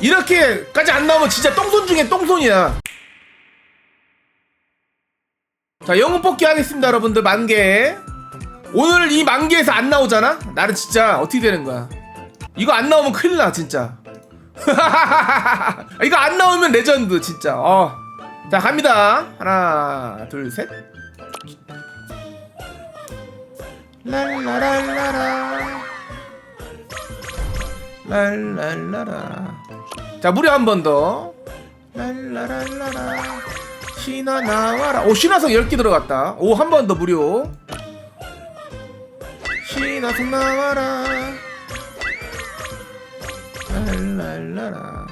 이렇게까지 안 나오면 진짜 똥손 중에 똥손이야. 자, 영웅 뽑기 하겠습니다, 여러분들. 만 개. 오늘 이 만 개에서 안 나오잖아? 나는 진짜 어떻게 되는 거야? 이거 안 나오면 큰일 나, 진짜. 이거 안 나오면 레전드, 진짜. 어. 자, 갑니다. 하나, 둘, 셋. 랄라랄라라. 랄랄라라. 자, 무려 한 번 더. 랄라랄라라. 신화 나와라. 오, 신화성 10개 들어갔다. 오, 한 번 더 무료. 신화성 나와라. 랄랄라라.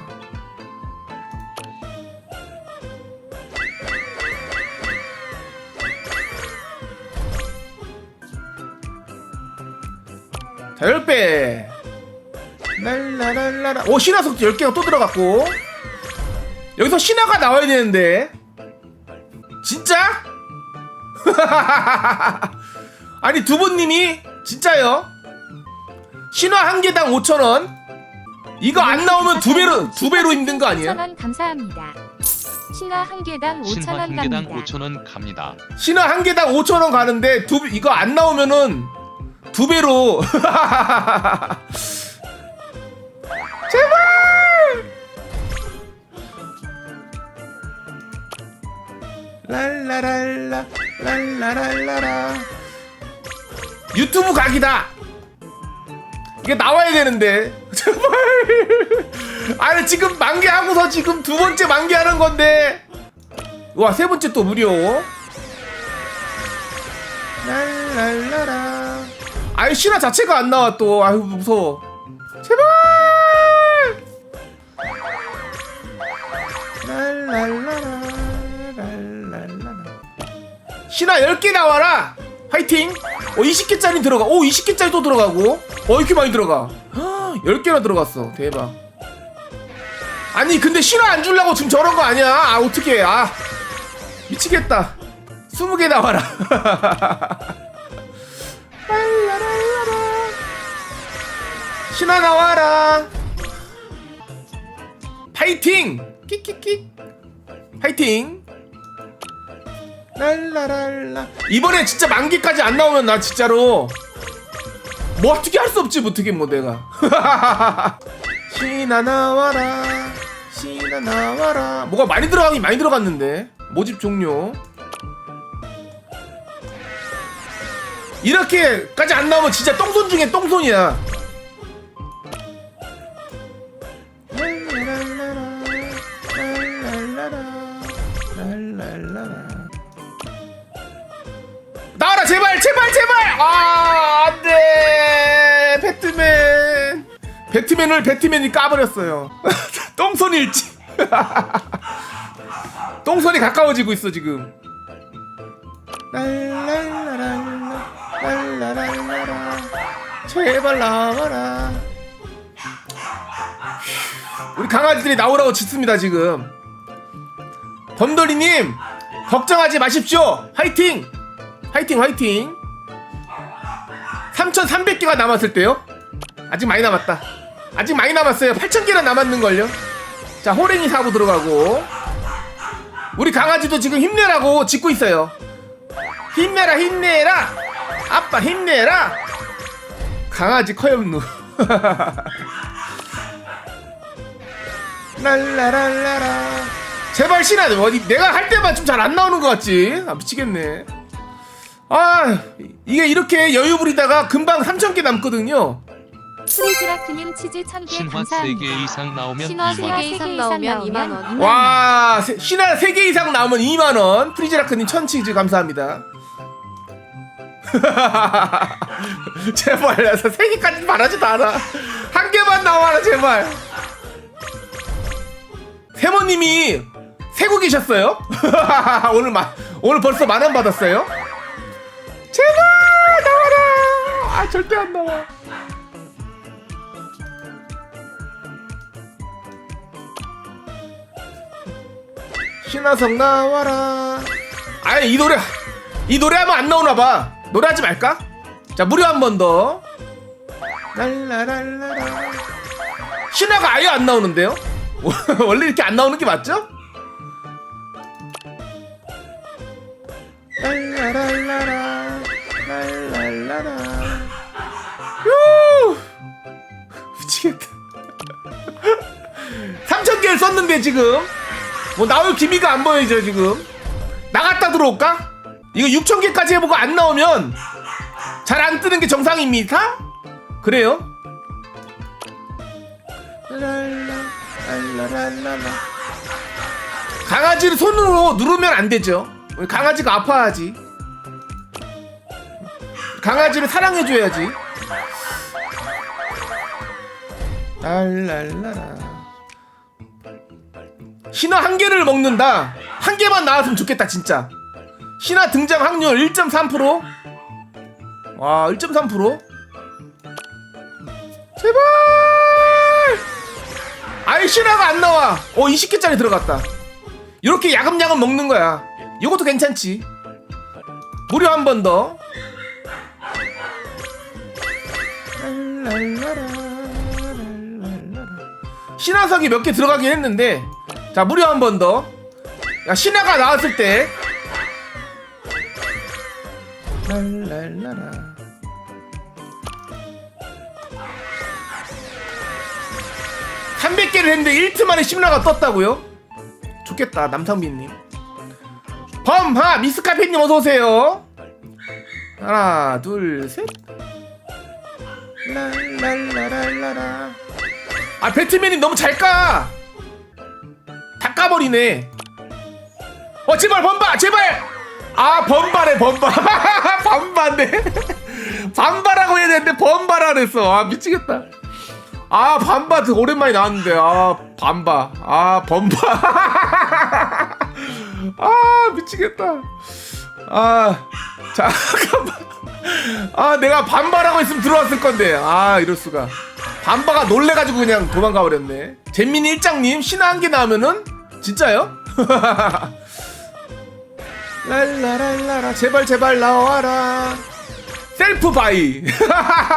자, 10배. 랄라랄라라. 오, 신화 속도 10개가 또 들어갔고. 여기서 신화가 나와야 되는데. 진짜? 아니, 두부님이 진짜요? 신화 한 개당 5,000원. 이거 안 나오면 두 배로, 두 배로 힘든 거 아니에요? 5,000원 감사합니다. 신화 한 개당 5,000원 신화 한 개당 갑니다. 5,000원 갑니다. 신화 한 개당 5,000원 가는데 두 이거 안 나오면은 두 배로 랄라랄라 랄라랄라라. 유튜브 각이다. 이게 나와야 되는데. 제발. 아니 지금 만개 하고서 지금 두 번째 만개 하는 건데. 와 세 번째 또 무료. 랄랄라라. 아이 신화 자체가 안 나와 또. 아유 무서워. 제발. 랄랄라 신화 10개 나와라. 화이팅. 어 20개짜리 들어가. 오 20개짜리 또 들어가고. 어 이렇게 많이 들어가. 10개나 들어갔어. 대박. 아니 근데 신화 안 주려고 지금 저런 거 아니야? 아 어떡해. 아 미치겠다. 20개 나와라. 신화 나와라. 파이팅. 끽끽끽 파이팅 랄라랄라. 이번에 진짜 만개까지 안 나오면 나 진짜로 뭐 어떻게 할 수 없지 뭐 어떻게 뭐 내가. 신화 나와라. 신화 나와라. 뭐가 많이 들어가긴 많이 들어갔는데. 모집 종료. 이렇게까지 안 나오면 진짜 똥손 중에 똥손이야. 나와라 제발 제발 제발! 아 안돼! 배트맨! 배트맨을 배트맨이 까버렸어요. 똥손 일지. 똥손이 가까워지고 있어 지금. 랄랄라랄라 랄라랄라라 제발 나와라. 우리 강아지들이 나오라고 짖습니다 지금. 덤돌이님 걱정하지 마십시오. 화이팅 화이팅 화이팅. 3300개가 남았을 때요? 아직 많이 남았다. 아직 많이 남았어요. 8000개나 남았는걸요? 자 호랭이 사고 들어가고. 우리 강아지도 지금 힘내라고 짖고 있어요. 힘내라 힘내라. 아빠 힘내라. 강아지 커염누. 랄라랄라라. 제발 신아 어디 내가 할 때만 좀 잘 안 나오는 것 같지? 아 미치겠네 아 이게 이렇게 여유 부리다가 금방 3,000개 남거든요 프리즈라크님 치즈 1000개 신화 감사합니다. 3개 이상 나오면 신화 2만 3개 원. 이상 나오면 2만 원. 와 세- 신화 3개 이상 나오면 2만 원 프리즈라크님 천치즈 감사합니다 제발 나서 3개까지 바라지도 않아 한 개만 나와라 제발 세모님이 세고 계셨어요? 오늘 마, 오늘 벌써 만 원 받았어요? 제발 나와라 아 절대 안 나와 신화성 나와라. 아니 이 노래 이 노래 하면 안 나오나 봐. 노래하지 말까? 자 무료 한 번 더. 랄라랄라라. 신화가 아예 안 나오는데요? 원래 이렇게 안 나오는 게 맞죠? 랄라랄라라 3,000개를 썼는데 지금 뭐 나올 기미가 안 보이죠 지금 나갔다 들어올까? 이거 6,000개까지 해보고 안 나오면 잘 안 뜨는 게 정상입니다? 그래요? 강아지를 손으로 누르면 안 되죠. 강아지가 아파하지. 강아지를 사랑해줘야지. 랄랄라 라. 신화 한 개를 먹는다. 한 개만 나왔으면 좋겠다, 진짜. 신화 등장 확률 1.3%. 와, 1.3%. 제발! 아이, 신화가 안 나와. 어, 20개짜리 들어갔다. 이렇게 야금야금 먹는 거야. 이것도 괜찮지. 무료 한 번 더. 신화석이 몇 개 들어가긴 했는데 자 무료 한번 더. 야 신화가 나왔을 때 랄랄라라. (300개를) 했는데 1트 만에 신화가 떴다고요? 좋겠다 남상빈님 범하 미스카페님 어서 오세요 하나 둘 셋 랄랄라랄라라 아 배트맨이 너무 잘 까 다 까버리네. 어 제발 범바 제발! 아 범바래 범바 범바네 반바라고 해야 되는데 범바라 그랬어. 아 미치겠다. 아 반바 드 오랜만에 나왔는데. 아 반바 아 범바 아 미치겠다. 아 잠깐만. 아 내가 반바라고 했으면 들어왔을 건데. 아 이럴 수가. 반바가 놀래가지고 그냥 도망가 버렸네. 잼민이 일장님 신화 한 개 나오면은 진짜요? 랄라랄라라 제발 제발 나와라. 셀프 바이.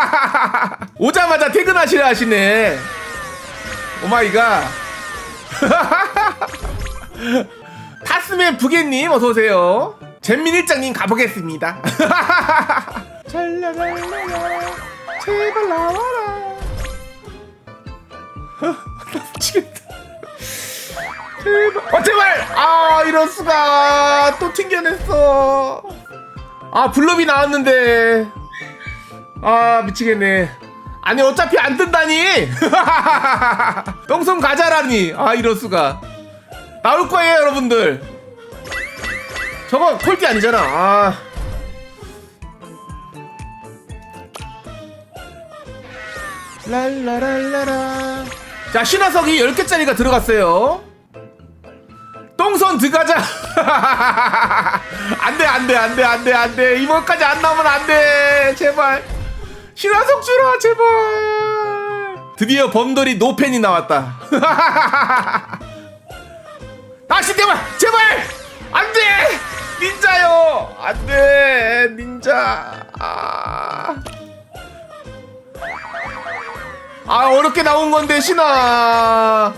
오자마자 퇴근하시려 하시네. 오마이갓. 타스맨 부개님 어서오세요. 잼민 일장님 가보겠습니다. 찰라랄라라 제발 나와라. 나 미치겠다 제발 어 제발! 아 이럴 수가. 또 튕겨냈어. 아 블럽이 나왔는데. 아 미치겠네. 아니 어차피 안 뜬다니? 똥손 가자라니. 아 이럴 수가. 나올 거예요 여러분들. 저거 콜티 아니잖아. 아. 랄라랄라라. 자 신화석이 10개짜리가 들어갔어요 들어가자. 안 돼 안 돼 안 돼 안 돼 안 돼. 이번까지 안 나오면 안 돼. 제발. 신화석 주라 제발. 드디어 범돌이 노팬이 나왔다. 다시 제발 제발. 안 돼. 닌자요. 안 돼 닌자. 아. 아 어렵게 나온 건데 신화.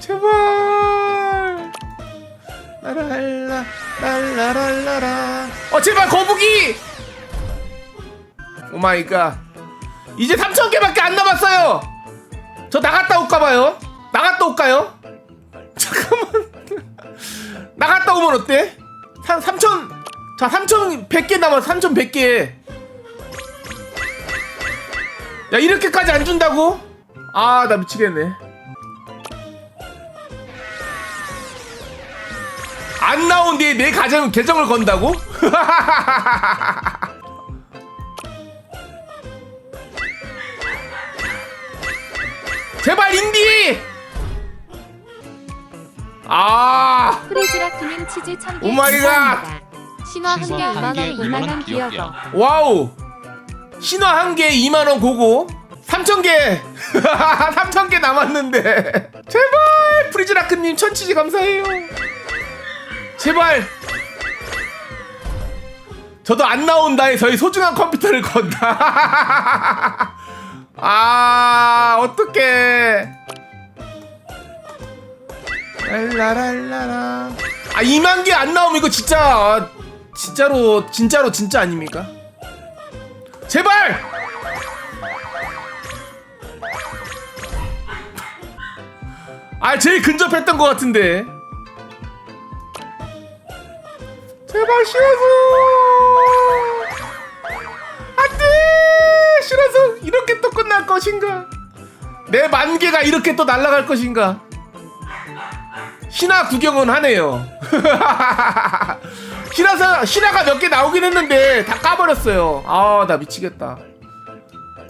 제발 라랄라 랄라랄라라. 어 제발 거북이! 오마이갓. 이제 3,000개밖에 안 남았어요. 저 나갔다 올까봐요. 나갔다 올까요? 잠깐만. 나갔다 오면 어때? 3,000자 3,100개 남았어 3,100개. 야 이렇게까지 안 준다고? 아 나 미치겠네 안 나온 뒤에 내 가정 계정을 건다고? 제발 인디! 아 프리즈라크님 치즈 1000개 오마이갓! 신화 한 개 신화 한 2만원 개 2만 원 2만원 기어거 기억이요. 와우 신화 한개 2만원 고고 3,000개 3,000개 남았는데 제발 프리즈라크님 천치지 감사해요 제발. 저도 안 나온다에 저희 소중한 컴퓨터를 건다. 아 어떡해. 랄라랄라라. 아 2만 개 안 나오면 이거 진짜. 아, 진짜로 진짜로 진짜 아닙니까? 제발! 아 제일 근접했던 것 같은데 제발 싫어서. 안돼! 싫어서 이렇게 또 끝날 것인가? 내 만개가 이렇게 또 날아갈 것인가? 신화 구경은 하네요. 신화사 신화가 몇 개 나오긴 했는데 다 까버렸어요. 아 나 미치겠다.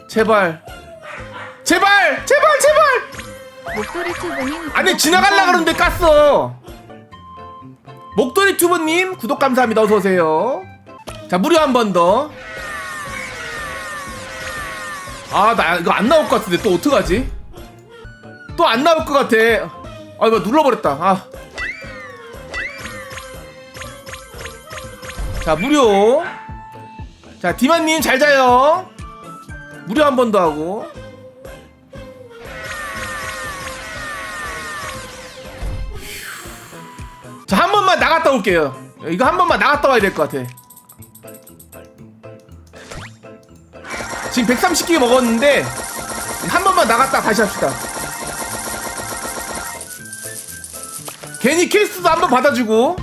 제발. 제발! 제발! 제발! 목도리 투브님 아니 지나갈라 그러는데 깠어 목도리 튜브님 구독 감사합니다. 어서 오세요. 자 무료 한 번 더 아 나 이거 안 나올 것 같은데 또 어떡하지? 또 안 나올 것 같아. 아 이거 눌러버렸다. 아. 자 무료. 자 디만님 잘 자요. 무료 한 번 더 하고 번만 나갔다 올게요. 이거 한 번만 나갔다 와야 될 것 같아. 지금 130개 먹었는데, 한 번만 나갔다 다시 합시다. 괜히 퀘스트도 한 번 받아주고,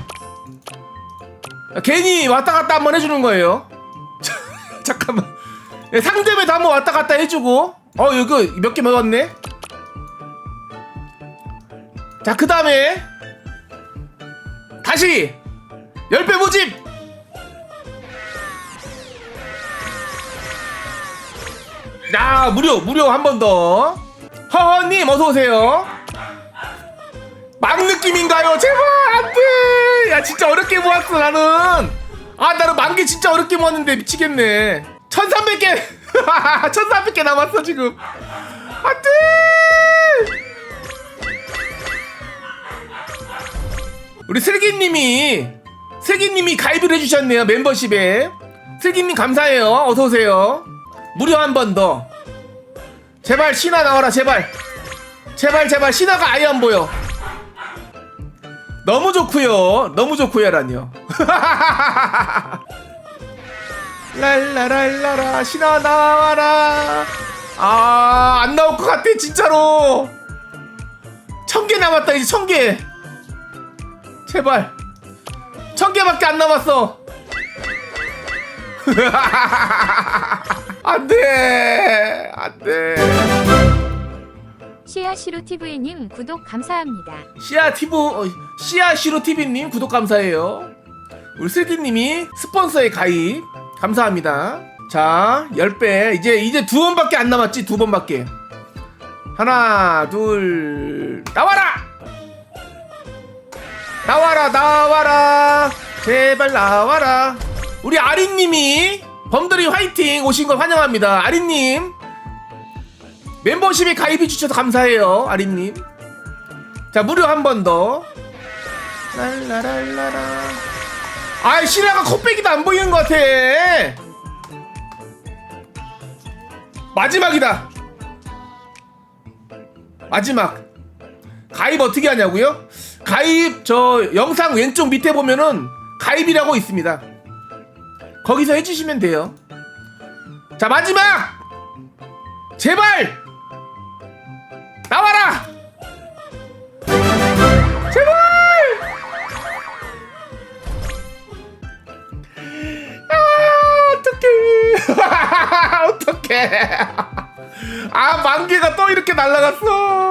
괜히 왔다 갔다 한 번 해주는 거예요. 잠깐만. 예, 상점에도 한번 왔다 갔다 해주고, 어, 이거 몇 개 먹었네? 자, 그 다음에, 다시! 10배 모집! 야 무료 무료 한 번 더. 허허님 어서오세요. 막 느낌인가요? 제발 안돼! 야 진짜 어렵게 모았어 나는. 아 나는 만개 진짜 어렵게 모았는데 미치겠네. 1300개! 1300개 남았어 지금. 안돼 우리 슬기님이 슬기님이 가입을 해주셨네요 멤버십에. 슬기님 감사해요. 어서 오세요. 무료 한 번 더. 제발 신화 나와라 제발. 제발 제발 신화가 아예 안 보여. 너무 좋구요. 너무 좋구요란요. 랄라랄라라 신화 나와라. 아 안 나올 것 같아 진짜로. 천 개 남았다 이제 천개 제발. 천 개밖에 안 남았어. 안돼. 안돼. 시아시루 TV님 구독 감사합니다. 시아 티브 어, 시아 시로 TV님 구독 감사해요. 우리 슬기님이 스폰서에 가입. 감사합니다. 자 10배. 이제 이제 두 번밖에 안 남았지 두 번밖에. 하나 둘 나와라 나와라. 제발 나와라. 우리 아린님이 범들이 화이팅 오신 걸 환영합니다. 아린님. 멤버십에 가입해 주셔서 감사해요 아린님. 자 무료 한 번 더. 랄라랄라라. 아이 신라가 컵배기도 안 보이는 것 같아. 마지막이다. 마지막. 가입 어떻게 하냐고요? 가입 저 영상 왼쪽 밑에 보면은 가입이라고 있습니다. 거기서 해주시면 돼요. 자 마지막! 제발! 나와라! 제발! 아 어떡해. 어떡해. 아 만개가 또 이렇게 날라갔어